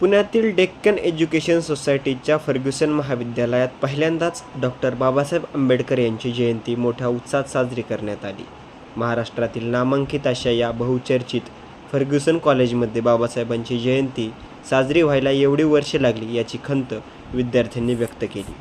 पुण्यातील डेक्कन एज्युकेशन सोसायटीच्या फर्ग्युसन महाविद्यालयात पहिल्यांदाच डॉक्टर बाबासाहेब आंबेडकर यांची जयंती मोठ्या उत्साहात साजरी करण्यात आली. महाराष्ट्रातील नामांकित अशा या बहुचर्चित फर्ग्युसन कॉलेजमध्ये बाबासाहेबांची जयंती साजरी व्हायला एवढी वर्षे लागली याची खंत विद्यार्थ्यांनी व्यक्त केली.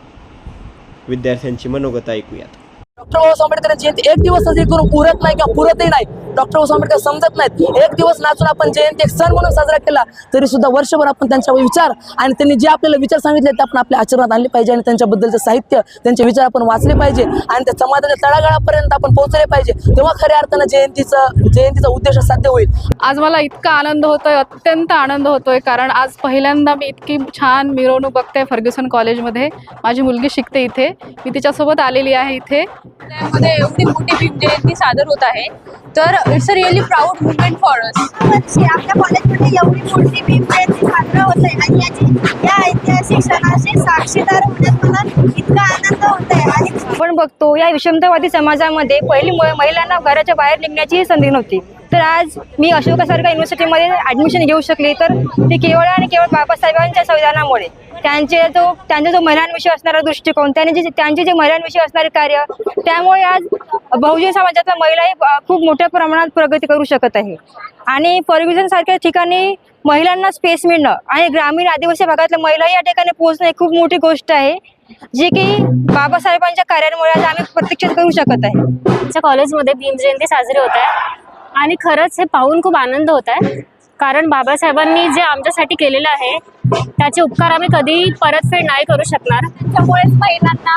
विद्यार्थ्यांची मनोगत ऐकूयात. डॉक्टर बाबासाहेब आंबेडकरांची जयंती एक दिवस साजरी करून पुरत नाही किंवा पुरतही नाही. डॉक्टर बाबासाहेब आंबेडकर समजत नाहीत. एक दिवस नाचून आपण जयंती एक सण म्हणून साजरा केला तरी सुद्धा वर्षभर आपण त्यांच्या विचार आणि त्यांनी जे आपल्याला विचार सांगितले ते आपण आपल्या आचरणात आणले पाहिजे आणि त्यांच्याबद्दलचं साहित्य त्यांचे विचार आपण वाचले पाहिजे आणि त्या समाजाच्या तळागाळापर्यंत आपण पोहोचले पाहिजे. तेव्हा खऱ्या अर्थानं जयंतीचं जयंतीचा उद्देश साध्य होईल. आज मला इतका आनंद होतोय अत्यंत आनंद होतोय कारण आज पहिल्यांदा मी इतकी छान मिरवणूक बघते फर्ग्युसन कॉलेजमध्ये. माझी मुलगी शिकते इथे. मी तिच्यासोबत आलेली आहे इथे. मध्ये एवढी मोठी भीम जयंती सादर होत आहे. तर it's a really proud moment for us आपल्या कॉलेजमध्ये एवढी मोठी भीम जयंती साजरा होत आहे आणि याची या ऐतिहासिक क्षणाशी साक्षीदार होण्यात मला इतका आनंद होत आहे. आणि आपण बघतो या विषमतावादी समाजामध्ये पहिली म- महिलांना घराच्या बाहेर निघण्याची संधी नव्हती. तर आज मी अशोकासारख्या युनिव्हर्सिटीमध्ये ॲडमिशन घेऊ शकले तर ते केवळ आणि केवळ बाबासाहेबांच्या संविधानामुळे. त्यांचे जो त्यांचा जो महिलांविषयी असणारा दृष्टिकोन त्यांनी जे त्यांचे जे महिलांविषयी असणारे कार्य त्यामुळे आज बहुजन समाजातल्या महिलाही खूप मोठ्या प्रमाणात प्रगती करू शकत आहे. आणि फर्ग्युजनसारख्या ठिकाणी महिलांना स्पेस मिळणं आणि ग्रामीण आदिवासी भागातल्या महिलाही या ठिकाणी पोहोचणं ही खूप मोठी गोष्ट आहे जी की बाबासाहेबांच्या कार्यामुळे आज आम्ही प्रत्यक्षात करू शकत आहे. आमच्या कॉलेजमध्ये भीम जयंती साजरी होत आहे. आणि खरंच हे पाहून खूप आनंद होत आहे. कारण बाबासाहेबांनी जे आमच्यासाठी केलेलं आहे त्याचे उपकार आम्ही कधी परतफेड नाही करू शकणार. त्यामुळेच महिलांना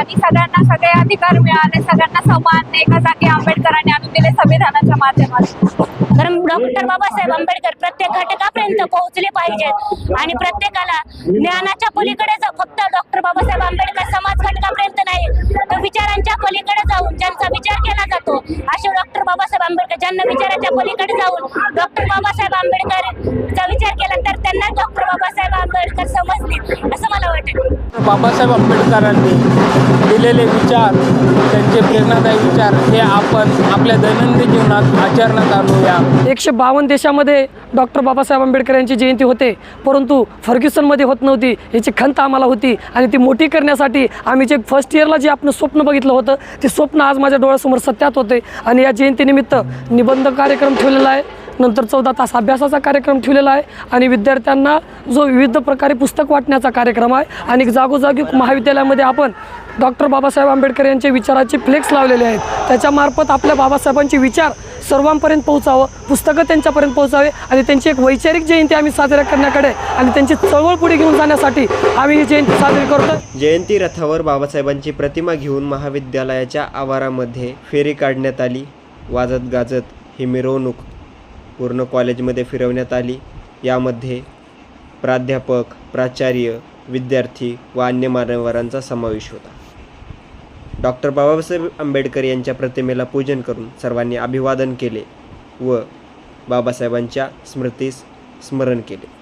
आणि सगळ्यांना सगळे अधिकार मिळाले सगळ्यांना समान एका जागी आंबेडकरांनी आणून दिले संविधानाच्या माध्यमातून. कारण डॉक्टर बाबासाहेब आंबेडकर प्रत्येक घटकापर्यंत पोहोचले पाहिजेत. आणि प्रत्येकाला ज्ञानाच्या पलीकडे जा- फक्त डॉक्टर बाबासाहेब आंबेडकर समाज बाबासाहेब ज्यांना विचाराच्या पलीकडे जाऊन डॉक्टर बाबासाहेब आंबेडकरचा विचार केला तर त्यांना डॉक्टर बाबासाहेब आंबेडकर समजतील असं मला वाटतं. बाबासाहेब आंबेडकरांनी दिलेले विचार त्यांचे प्रेरणादायी विचार हे आपण आपल्या दैनंदिन जीवनात आचरणात आणूया. एकशे बावन्न देशामध्ये डॉक्टर बाबासाहेब आंबेडकर यांची जयंती होते परंतु फर्ग्युसनमध्ये होत नव्हती याची खंत आम्हाला होती आणि ती मोठी करण्यासाठी आम्ही जे फर्स्ट इयरला जे आपण स्वप्न बघितलं होतं ते स्वप्न आज माझ्या डोळ्यासमोर सत्यात होते आणि या जयंतीनिमित्त निबंध कार्यक्रम ठेवलेला आहे. नंतर चौदा तास अभ्यासाचा कार्यक्रम ठेवलेला आहे आणि विद्यार्थ्यांना जो विविध प्रकारे पुस्तक वाटण्याचा कार्यक्रम आहे आणि जागोजागी महाविद्यालयामध्ये आपण डॉक्टर बाबासाहेब आंबेडकर यांचे विचाराचे फ्लेक्स लावलेले आहेत. त्याच्यामार्फत आपल्या बाबासाहेबांचे विचार सर्वांपर्यंत पोहोचावं पुस्तकं त्यांच्यापर्यंत पोहोचावे आणि त्यांची एक वैचारिक जयंती आम्ही साजरा करण्याकडे आणि त्यांची चळवळ पुढे घेऊन जाण्यासाठी आम्ही ही जयंती साजरी करतो जयंती रथावर बाबासाहेबांची प्रतिमा घेऊन महाविद्यालयाच्या आवारामध्ये फेरी काढण्यात आली. वाजत गाजत ही मिरवणूक पूर्ण कॉलेजमध्ये फिरवण्यात आली. यामध्ये प्राध्यापक प्राचार्य विद्यार्थी व अन्य मान्यवरांचा समावेश होता. डॉक्टर बाबासाहेब आंबेडकर यांच्या प्रतिमेला पूजन करून सर्वांनी अभिवादन केले व बाबासाहेबांच्या स्मृतीस स्मरण केले.